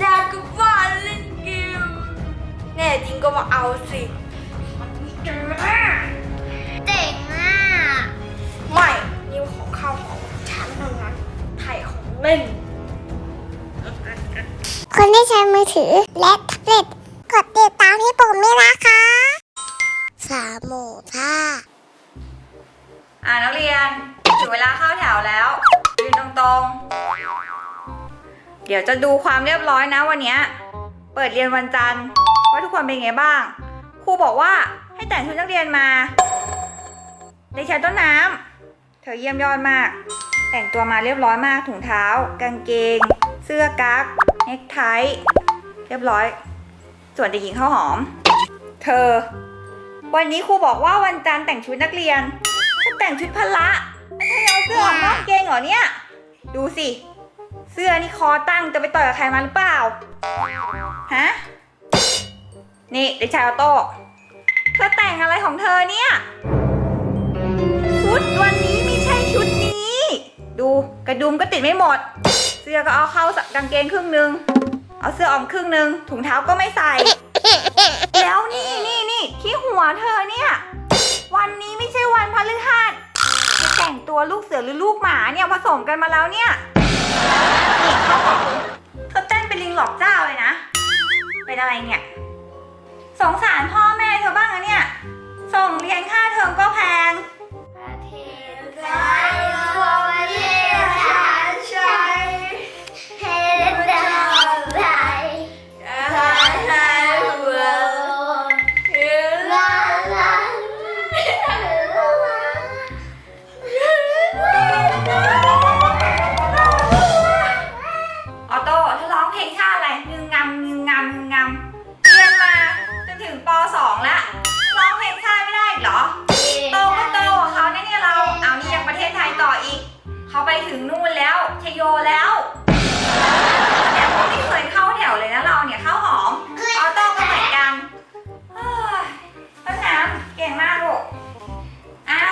อยากกลับบ้านเล่นเกมแน่จริงก็มาเอาสิมันไม่เจอแน่เจ๋งอะ ไม่นี่ของข้าวของฉันเท่านั้นไถ่ของเล่น คนที่ใช้มือถือและแท็บเล็ตกดติดตามที่ปุ่มนี้นะคะ สามหมูท่าอ่านักเรียนถึงเวลาเข้าแถวแล้วยืนตรงๆ เดี๋ยวจะดูความเรียบร้อยนะวันนี้เปิดเรียนวันจันทร์ว่าทุกคนเป็นไงบ้าง ครูบอกว่าให้แต่งชุดนักเรียนมาเด็กชายต้นน้ำเธอเยี่ยมยอดมาก แต่งตัวมาเรียบร้อยมากถุงเท้า กางเกง เสื้อกั๊กเนคไทเรียบร้อย ส่วนเด็กหญิงข้าวหอม เธอ วันนี้ครูบอกว่าวันจันทร์แต่งชุดนักเรียนถ้าแต่งชุดพละไม่ใช่เอาเสื้อออกนอกเกงเหรอเนี่ย ดูสิ เสื้อนี่คอตั้งจะไปต่อยกับใครมาหรือเปล่า ฮะ นี่เด็กชายออโต้ เธอแต่งอะไรของเธอเนี่ย ชุดวันนี้ไม่ใช่ชุดนี้ ดูกระดุมก็ติดไม่หมด เสื้อก็เอาเข้ากางเกงครึ่งหนึ่งเอาเสื้อออกครึ่งหนึ่งถุงเท้าก็ไม่ใส่ แล้วนี่นี่นี่ที่หัวเธอเนี่ย วันนี้ไม่ใช่วันพฤหัสจะแต่งตัวลูกเสือหรือลูกหมาเนี่ยผสมกันมาแล้วเนี่ย เธอเต้นเป็นลิงหลอกเจ้าเลยนะ เป็นอะไรเนี่ย สงสารพ่อแม่เธอบ้างนะเนี่ย ส่งเรียนค่าเทอมก็แพง ถึงนู่นแล้วชยโยแล้วแต่พวกไม่เคยเข้าแถวเลยนะเราเนี่ยเข้าหอมออโต้ก็เหมือนกันเฮ้ยต้นน้ำเก่งมากลูกอะ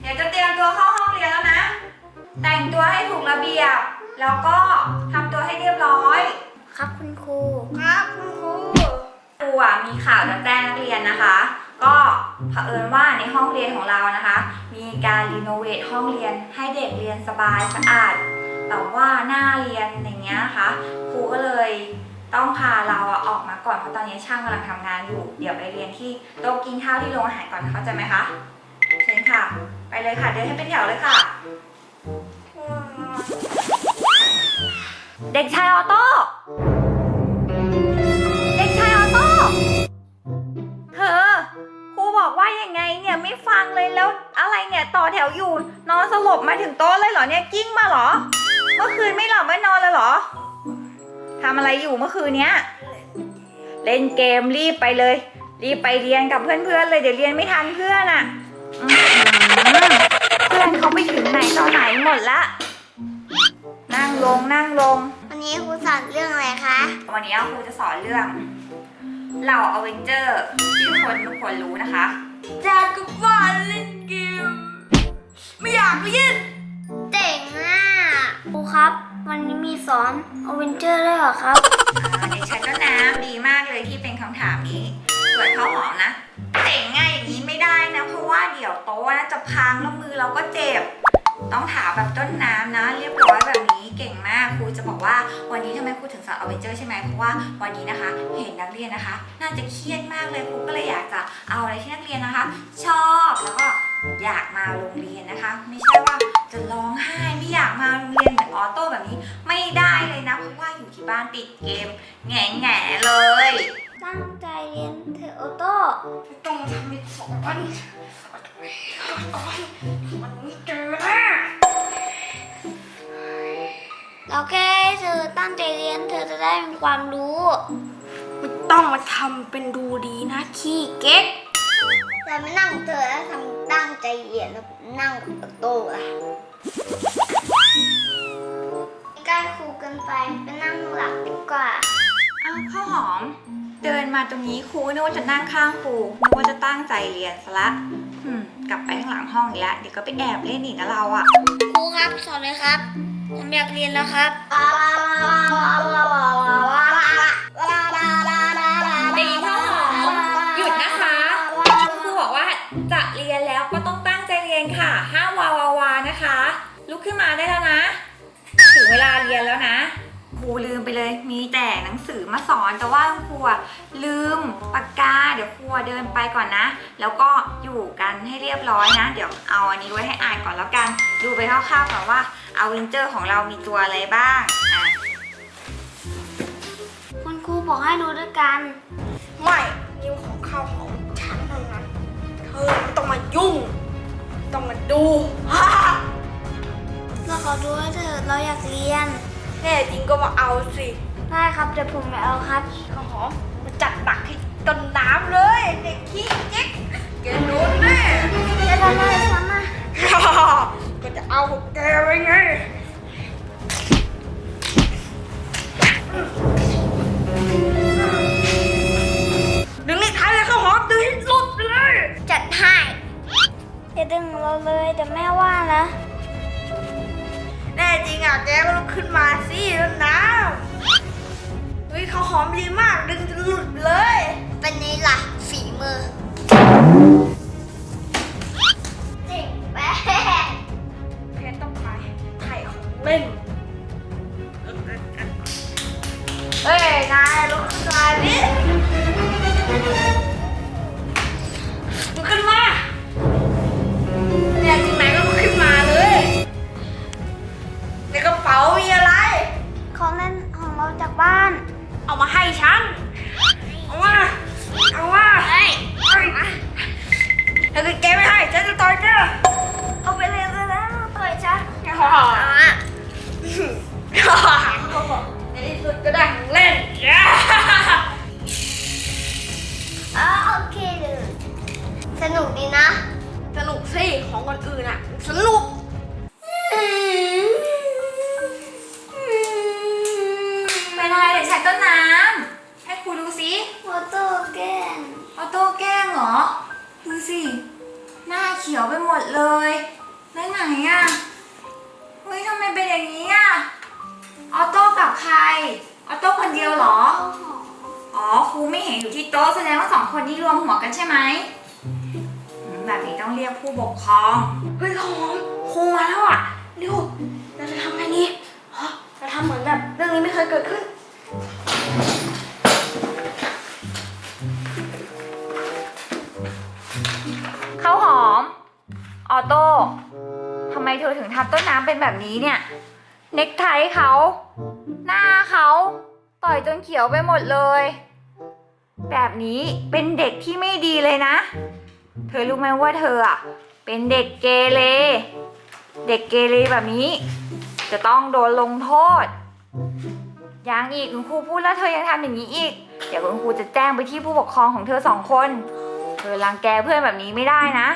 เดี๋ยวจะเตรียมตัวเข้าห้องเรียนแล้วนะ แต่งตัวให้ถูกระเบียบ แล้วก็ทำตัวให้เรียบร้อย ครับคุณครู ครับคุณครูครูอะมีข่าวจะแจ้งนักเรียนนะคะ ก็เผอิญว่าในห้องเรียนของเรานะคะมี การรีโนเวทห้องเรียนให้เด็กเรียนสบายสะอาด แต่ว่าหน้าเรียนอย่างเงี้ยนะคะครูก็เลยต้องพาเราอะออกมาก่อนเพราะตอนนี้ช่างกำลังทำงานอยู่ เดี๋ยวไปเรียนที่โต๊ะกินข้าวที่โรงอาหารก่อนเข้าใจไหมคะเชิญค่ะ ไปเลยค่ะ เดินให้เป็นแถวเลยค่ะ เด็กชายออโต้ ยังไงเนี่ยไม่ฟังเลยแล้วอะไรเนี่ยต่อแถวอยู่ นอนสลบมาถึงโต๊ะเลยเหรอเนี่ยกิ้งมาเหรอ เมื่อคืนไม่หลับไม่นอนเลยเหรอทำอะไรอยู่เมื่อคืนเนี้ยเล่นเกมรีบไปเลย รีบไปเรียนกับเพื่อนๆเลยเดี๋ยวเรียนไม่ทันเพื่อนอะอื้อหือเพื่อนเขาไปถึงไหนตอนไหนหมดละนั่งลงนั่งลง วันนี้ครูสอนเรื่องอะไรคะ วันนี้ครูจะสอนเรื่องเหล่าอเวนเจอร์ที่ทุกคนทุกคนรู้นะคะ อยากกลับบ้านเล่นเกม ไม่อยากเรียนเจ๋งอะครูครับ วันนี้มีสอนอเวนเจอร์ด้วยเหรอครับ อ่าเด็กชายต้นน้ำดีมากเลยที่เป็นคำถามนี้ส่วนข้าวหอมนะเจ๋งง่ายอย่างนี้ไม่ได้นะ เพราะว่าเดี๋ยวโต๊ะนะจะพังแล้วมือเราก็เจ็บ ต้องถามแบบต้นน้ำนะ เรียบร้อยแบบนี้ เก่งมากครูจะบอกว่าวันนี้ทำไมครูถึงสอนอเวนเจอร์ใช่ไหมเพราะว่าวันนี้นะคะ เห็นนักเรียนนะคะ น่าจะเครียดมากเลยครูก็เลยอยากจะเอาอะไรที่นักเรียนนะคะ ชอบแล้วก็อยากมาโรงเรียนนะคะ ไม่ใช่ว่าจะร้องไห้ไม่อยากมาโรงเรียนแบบออโต้แบบนี้ไม่ได้เลยนะเพราะว่าอยู่ที่บ้านติดเกมแง่แง่ๆเลย ตั้งใจเรียนเถอะโอโต้ไม่ต้องมาทำเป็นสอนมัน แค่ให้เธอตั้งใจเรียนเธอจะได้มีความรู้ไม่ต้องมาทำเป็นดูดีนะขี้เก๊กแต่ไม่นั่งเธอแล้วทำตั้งใจเรียนแล้วนั่งกับโอโต้ล่ะใกล้ครูเกินไปไปนั่งหลับดีกว่า อ้าวข้าวหอม เดินมาตรงนี้ครูนึกว่าจะนั่งข้างครูนึกว่าจะตั้งใจเรียนซะละอืมกลับไปข้างหลังห้องอีกแล้วเดี๋ยวก็ไปแอบเล่นอีกนะเราอะครูครับสอนเลยครับอ ผมอยากเรียนแล้วครับดีห้าวหอมหยุดนะคะคุณครูบอกว่าจะเรียนแล้วก็ต้องตั้งใจเรียนค่ะห้ามวาวาวานะคะ ลุกขึ้นมาได้แล้วนะ ถึงเวลาเรียนแล้วนะ รูลืมไปเลย มีแต่หนังสือมาสอน แต่ว่าครูอะลืมปากกา เดี๋ยวครูเดินไปก่อนนะ แล้วก็อยู่กันให้เรียบร้อยนะ เดี๋ยวเอาอันนี้ไว้ให้อ่านก่อนแล้วกัน ดูไปคร่าวๆก่อนว่าเอาวินเจอร์ของเรามีตัวอะไรบ้างอะคุณครูบอกให้ดูด้วยกัน ไม่นิ้วของข้าวของฉันเท่านั้นเธอไม่ต้องมายุ่งต้องมาดูฮ่าเราขอดูให้เถอะเราอยากเรียน แน่จริงก็มาเอาสิได้ครับเดี๋ยวผมไปเอาครับข้าวหอมมาจัดหนักให้ต้นน้ำเลยเด็กขี้เจ๊กแกโดนแน่จะทำอะไรฉันนะฮ่าก็จะเอาพวกแกไว้ไงดึงนี่ท้ายเลยข้าวหอมดึงให้หลุดไปเลย จัดให้อย่าดึงเราเลยแต่แม่ว่านะแน่ จริงอะแกก็ลุกขึ้นมาสิต้นน้ำเฮ้ยข้าหอมดีมากดึงจนหลุดเลย เป็นไงล่ะฝีมือ อะไรเด็กชายต้นน้ำให้ครูดูสิโฟโต้แกล้งออโต้แกล้งเหรอ ดูสิ หน้าเขียวไปหมดเลยแล้วไหนอะเฮ้ยทำไมเป็นอย่างนี้อะออโต้กับใครออโต้คนเดียวเหรอ อ๋อครูไม่เห็นอยู่ที่โต๊ะแสดงว่าสองคนนี้รวมหัวกันใช่ไหมอืมแบบนี้ต้องเรียกผู้ปกครองเฮ้ยของครูมาแล้วอะเร็วเราจะทำไงดีฮะเราทำเหมือนแบบเรื่องนี้ไม่เคยเกิดขึ้น ข้าวหอม ออโต้ทำไมเธอถึงทำต้นน้ำเป็นแบบนี้เนี่ย เน็กไทเขา หน้าเขา ต่อยจนเขียวไปหมดเลย แบบนี้เป็นเด็กที่ไม่ดีเลยนะ เธอรู้ไหมว่าเธออะเป็นเด็กเกเร เด็กเกเรแบบนี้ จะต้องโดนลงโทษ ยังอีกคุณครูพูดแล้วเธอยังทำอย่างนี้อีก เดี๋ยวคุณครูจะแจ้งไปที่ผู้ปกครองของเธอสองคน เธอรังแกเพื่อนแบบนี้ไม่ได้นะ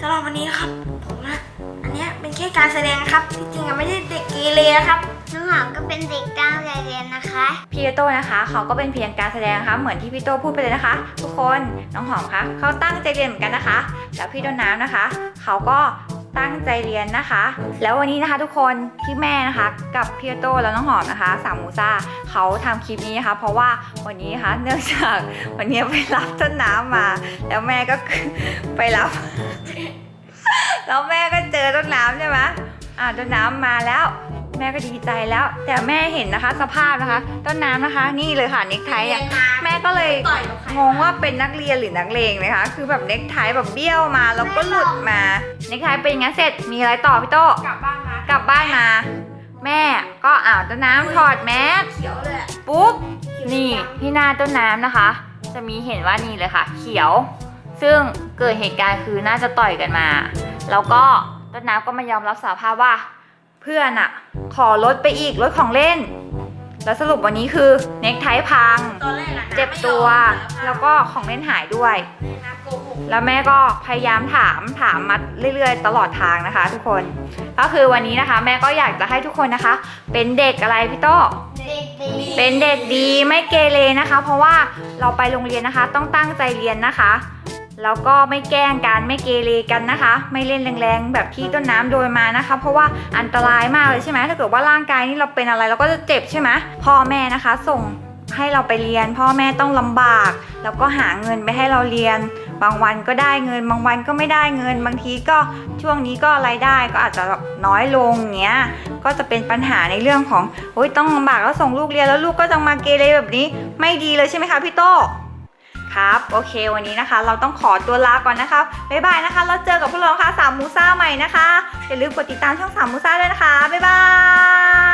สำหรับวันนี้นะครับ ผมนะอันเนี้ยเป็นแค่การแสดงนะครับที่จริงอะไม่ใช่เด็กเกเรนะครับ น้องหอมก็เป็นเด็กตั้งใจเรียนนะคะ พี่โตนะคะเขาก็เป็นเพียงการแสดงนะคะเหมือนที่พี่โตพูดไปเลยนะคะ ทุกคนน้องหอมคะเขาตั้งใจเรียนเหมือนกันนะคะ แล้วพี่ต้นน้ำนะคะ เขาก็ ตั้งใจเรียนนะคะ แล้ววันนี้นะคะทุกคนที่แม่นะคะกับพี่โตแล้วน้องหอมนะคะ สามมูซ่าเขาทำคลิปนี้นะคะ เพราะว่าวันนี้นะคะเนื่องจากวันนี้ไปรับต้นน้ำมา แล้วแม่ก็ไปรับ แล้วแม่ก็เจอต้นน้ำใช่ไหมอ่าต้นน้ำมาแล้ว ม่ก็ดีใจแล้ว แต่แม่เห็นนะคะ สภาพนะคะ ต้นน้ำนะคะ นี่เลยค่ะเน็กไทอะแม่ก็เลยต่อยกับใครงงว่าเป็นนักเรียนหรือนักเลงนะคะ คือแบบเน็กไทแบบเบี้ยวมาแล้วก็หลุดมาเน็กไทเป็นอย่างนั้นเสร็จมีอะไรต่อพี่โตกลับบ้านมากลับบ้านมาแม่ก็อ้าวต้นน้ำถอดแมสเขียวเลยอะปุ๊บนี่ที่หน้าต้นน้ำนะคะ จะมีเห็นว่านี่เลยค่ะ เขียว ซึ่งเกิดเหตุการณ์คือน่าจะต่อยกันมา แล้วก็ต้นน้ำก็มายอมรับสารภาพว่า เพื่อนอะขอรถไปอีกรถของเล่น แล้วสรุปวันนี้คือเน็กไทพัง ตอนแรกอะเจ็บตัวแล้วก็ของเล่นหายด้วยน้ำโกหกแล้วแม่ก็พยายามถามถามมาเรื่อยๆ ตลอดทางนะคะ ทุกคน ก็คือวันนี้นะคะ แม่ก็อยากจะให้ทุกคนนะคะ เป็นเด็กอะไรพี่โตเด็กดีเป็นเด็กดีไม่เกเรนะคะ เพราะว่าเราไปโรงเรียนนะคะ ต้องตั้งใจเรียนนะคะ แล้วก็ไม่แกล้งกันไม่เกเรกันนะคะ ไม่เล่นแรงๆแบบที่ต้นน้ำโดยมานะคะ เพราะว่าอันตรายมากเลยใช่ไหมถ้าเกิดว่าร่างกายนี่เราเป็นอะไรเราก็จะเจ็บใช่ไหมพ่อแม่นะคะ ส่งให้เราไปเรียน พ่อแม่ต้องลำบาก แล้วก็หาเงินไปให้เราเรียน บางวันก็ได้เงิน บางวันก็ไม่ได้เงิน บางทีก็ช่วงนี้ก็รายได้ก็อาจจะแบบน้อยลงเงี้ยก็จะเป็นปัญหาในเรื่องของโอ๊ยต้องลำบากแล้วส่งลูกเรียนแล้วลูกก็จะมาเกเรแบบนี้ไม่ดีเลยใช่ไหมคะพี่โต ครับ โอเค วันนี้นะคะ เราต้องขอตัวลาก่อนนะคะบ๊ายบายนะคะ เราเจอกับพวกเราค่ะสามมูซ่าใหม่นะคะ อย่าลืมกดติดตามช่องสามมูซ่าด้วยนะคะ บ๊ายบาย